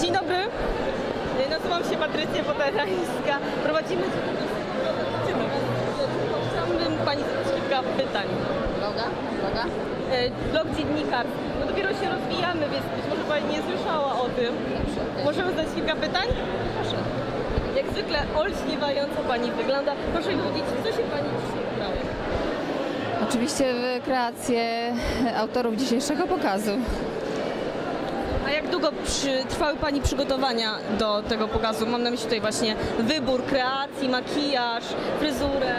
Dzień dobry. Nazywam się Patrycja Poterańska. Prowadzimy Chciałabym Pani zadać kilka pytań. Bloga? Bloga? E, Blog dziennikarski. No dopiero się rozwijamy, więc być może Pani nie słyszała o tym. Dobrze. Możemy zadać kilka pytań? Proszę. Jak zwykle olśniewająco Pani wygląda. Proszę mi powiedzieć, co się Pani dzisiaj? Oczywiście w kreację autorów dzisiejszego pokazu. A jak długo przy, trwały Pani przygotowania do tego pokazu? Mam na myśli tutaj właśnie wybór kreacji, makijaż, fryzurę.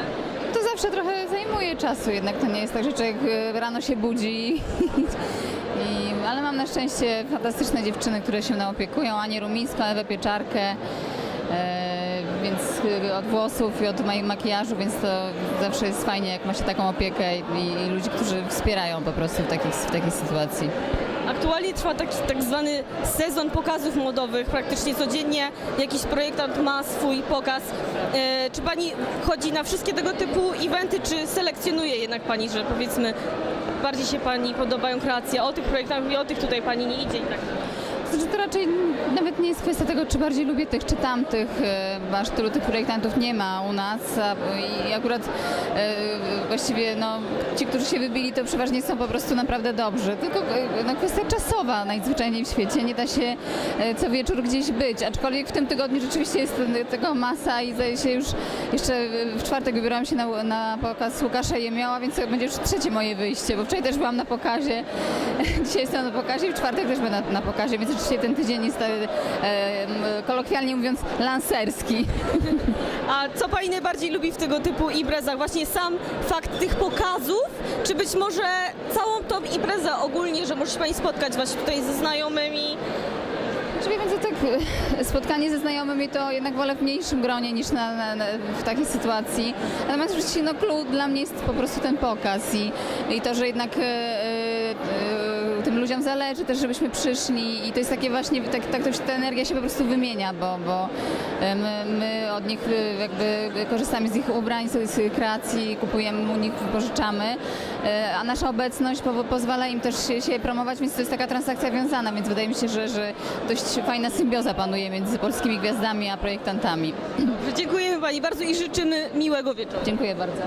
To zawsze trochę zajmuje czasu, jednak to nie jest tak, że człowiek e, rano się budzi. I, ale mam na szczęście fantastyczne dziewczyny, które się mną opiekują. Anię Rumińską, Ewę Pieczarkę. Od włosów i od ma- makijażu, więc to zawsze jest fajnie, jak ma się taką opiekę i, i ludzi, którzy wspierają po prostu w, takich, w takiej sytuacji. Aktualnie trwa taki tak zwany sezon pokazów modowych. Praktycznie codziennie jakiś projektant ma swój pokaz. E, czy Pani chodzi na wszystkie tego typu eventy, czy selekcjonuje jednak Pani, że powiedzmy bardziej się Pani podobają kreacje o tych projektach i o tych tutaj Pani nie idzie i tak? Znaczy to raczej nawet nie jest kwestia tego, czy bardziej lubię tych, czy tamtych, e, aż tylu tych projektantów nie ma u nas i akurat e, właściwie no, ci, którzy się wybili, to przeważnie są po prostu naprawdę dobrzy, tylko e, no, kwestia czasowa najzwyczajniej w świecie, nie da się co wieczór gdzieś być, aczkolwiek w tym tygodniu rzeczywiście jest tego masa i zdaje się już jeszcze w czwartek wybierałam się na, na pokaz Łukasza Jemioła, więc to będzie już trzecie moje wyjście, bo wczoraj też byłam na pokazie, dzisiaj jestem na pokazie i w czwartek też będę na, na pokazie, więc rzeczywiście ten tydzień jest e, e, kolokwialnie mówiąc lancerski. A co Pani najbardziej lubi w tego typu imprezach? Właśnie sam fakt tych pokazów, czy być może całą tą imprezę ogólnie, że może się Pani spotkać właśnie tutaj ze znajomymi? Czy wie pan co, tak e, spotkanie ze znajomymi to jednak wolę w mniejszym gronie niż na, na, na, w takiej sytuacji. Natomiast oczywiście no clue dla mnie jest po prostu ten pokaz i, i to, że jednak e, tym ludziom zależy też, żebyśmy przyszli i to jest takie właśnie, tak, tak to ta energia się po prostu wymienia, bo, bo e, my, my od nich e, jakby korzystamy z ich ubrań, z ich kreacji, kupujemy u nich, pożyczamy, e, a nasza obecność po, pozwala im też się, się promować, więc to jest taka transakcja wiązana, więc wydaje mi się, że, że dość fajna symbioza panuje między polskimi gwiazdami a projektantami. Dziękujemy Pani bardzo i życzymy miłego wieczoru. Dziękuję bardzo.